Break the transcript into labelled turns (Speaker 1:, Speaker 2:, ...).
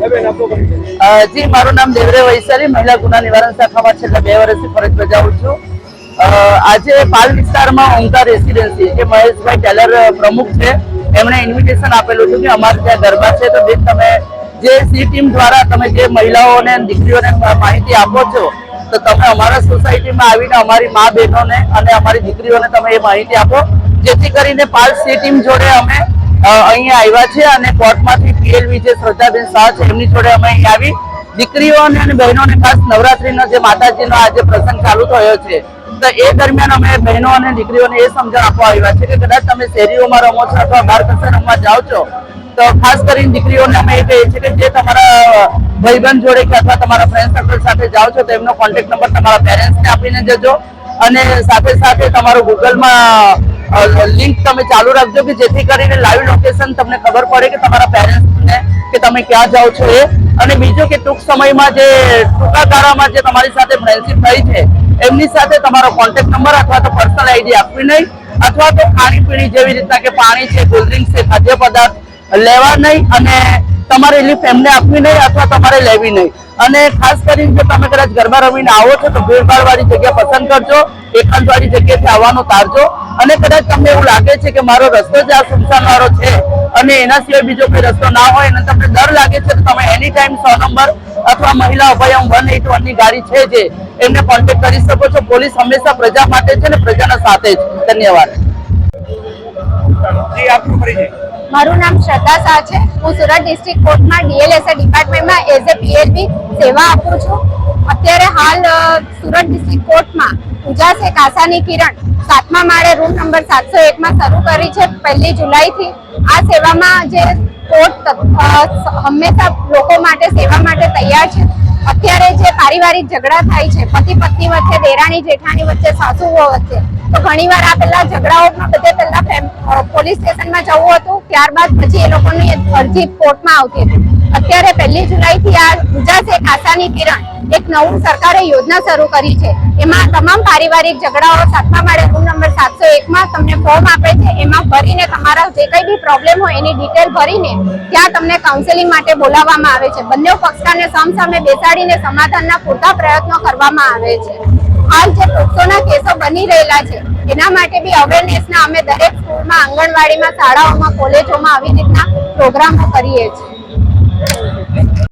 Speaker 1: જી, મારું નામ દેવરે વૈશાલી મહિલા ગુના નિવારણ શાખામાં છેલ્લા બે વર્ષથી ફરજ બજાવું છું. આજે પાલ વિસ્તારમાં ઓમકાર રેસિડેન્સી જે મહેશભાઈ ટેલર પ્રમુખ છે. એમણે ઇન્વિટેશન આપેલું હતું કે અમારે ત્યાં ગરબા છે, તો બેન, તમે જે સી ટીમ દ્વારા તમે જે મહિલાઓને દીકરીઓને માહિતી આપો છો, તો તમે અમારા સોસાયટીમાં આવીને અમારી મા, બહેનોને અને અમારી દીકરીઓને તમે એ માહિતી આપો. જેથી કરીને પાલ સી ટીમ જોડે અમે અહીંયા આવ્યા છે અને કોર્ટમાંથી પીએલવી જે શ્રદ્ધાબેન શાહ છે, એમની જોડે અમે અહીં આવી. દીકરીઓને અને બહેનોને ખાસ નવરાત્રીનો જે માતાજીનો આજે પ્રસંગ ચાલુ થયો છે, તો એ દરમિયાન અમે બહેનો અને દીકરીઓને એ સમજણ આપવા આવ્યા છે કે કદાચ તમે શેરીઓમાં રમો છો અથવા બહાર કસે રમવા જાઓ છો, તો ખાસ કરીને દીકરીઓને અમે એ કહીએ છીએ કે જે તમારા ભાઈબંધ જોડે કે અથવા તમારા ફ્રેન્ડ સર્કલ સાથે જાઓ છો, તો એમનો કોન્ટેક્ટ નંબર તમારા પેરેન્ટ્સને આપીને જજો. અને સાથે સાથે તમારું ગૂગલમાં લિંક તમે ચાલુ રાખજો કે જેથી કરીને લાઈવ લોકેશન તમને ખબર પડે કે તમારા પેરેન્ટ્સને કે તમે ક્યાં જાઓ છો એ. અને બીજો કે ટૂંક સમયમાં જે ટૂંકા ગાળામાં જે તમારી સાથે ફ્રેન્ડશીપ થઈ છે, એમની સાથે તમારો કોન્ટેક્ટ નંબર અથવા તો પર્સનલ આઈડી આપવી નહીં, અથવા તો ખાણીપીણી જેવી રીતના કે પાણી છે કોલ્ડ છે, ખાદ્ય પદાર્થ લેવા નહીં અને તમારે લિફ્ટ એમને આપવી નહીં અથવા તમારે લેવી નહીં. અને ખાસ કરીને જો તમે કદાચ ગરબા રમીને આવો છો તો ભીડભાડ વાળી જગ્યા પસંદ કરજો એકાંત વાળી જગ્યાએથી આવવાનું ટાળજો અને કદાચ તમને એવું લાગે છે કે મારો રસ્તો જ આ સુમસાન વાળો છે અને એના સિવાય બીજો કોઈ રસ્તો ના હોય અને તમને ડર લાગે છે તો તમે એની ટાઈમ સો નંબર અથવા મહિલા અભયમ વન એટ વનની ગાડી છે જે એમને કોન્ટેક્ટ કરી શકો છો. પોલીસ હંમેશા પ્રજા માટે છે ને પ્રજાના સાથે છે ધન્યવાદ.
Speaker 2: મારું નામ શ્રદ્ધા શાહ છે. હું સુરત ડિસ્ટ્રિક્ટ કોર્ટમાં ડીએલએસએ ડિપાર્ટમેન્ટમાં એઝ એ પીએલબી સેવા આપું છું. અત્યારે હાલ સુરત ડિસ્ટ્રિક્ટ કોર્ટમાં પૂજા છે, કાસાની કિરણ. સાતમા માળે રૂમ નંબર સાતસો એકમાં શરૂ કરી છે, પહેલી જુલાઈથી. આ સેવામાં જે કોર્ટ હંમેશા લોકો માટે સેવા માટે તૈયાર છે. અત્યારે જે પારિવારિક ઝઘડા થાય છે, પતિ પત્ની વચ્ચે, દેરાણી જેઠાણી વચ્ચે, સાસુઓ વચ્ચે, તો ઘણીવાર આ પેલા ઝઘડાઓમાં બધે પહેલા પોલીસ સ્ટેશનમાં જવું હતું, ત્યારબાદ પછી એ લોકોની અરજી કોર્ટમાં આવતી હતી. અત્યારે પહેલી જુલાઈથી આ એક આશાની કિરણ. એક નવું સરકારે યોજના શરૂ કરી છે. એમાં તમામ પારિવારિક ઝઘડાઓ સાતમા માળે રૂમ નંબર સાતસો એકમાં તમને ફોર્મ આપે છે. એમાં ભરીને તમારા જે કંઈ બી પ્રોબ્લેમ હોય એની ડિટેલ ભરીને ત્યાં તમને કાઉન્સેલિંગ માટે બોલાવવામાં આવે છે. બંને પક્ષકારને સમસામે બેસાડીને સમાધાનના પૂરતા પ્રયત્નો કરવામાં આવે છે. હાલ જે પોક્સોના કેસો બની રહેલા છે, એના માટે બી અવેરનેસના અમે દરેક સ્કૂલમાં, આંગણવાડીમાં, શાળાઓમાં, કોલેજોમાં આવી રીતના પ્રોગ્રામો કરીએ છીએ.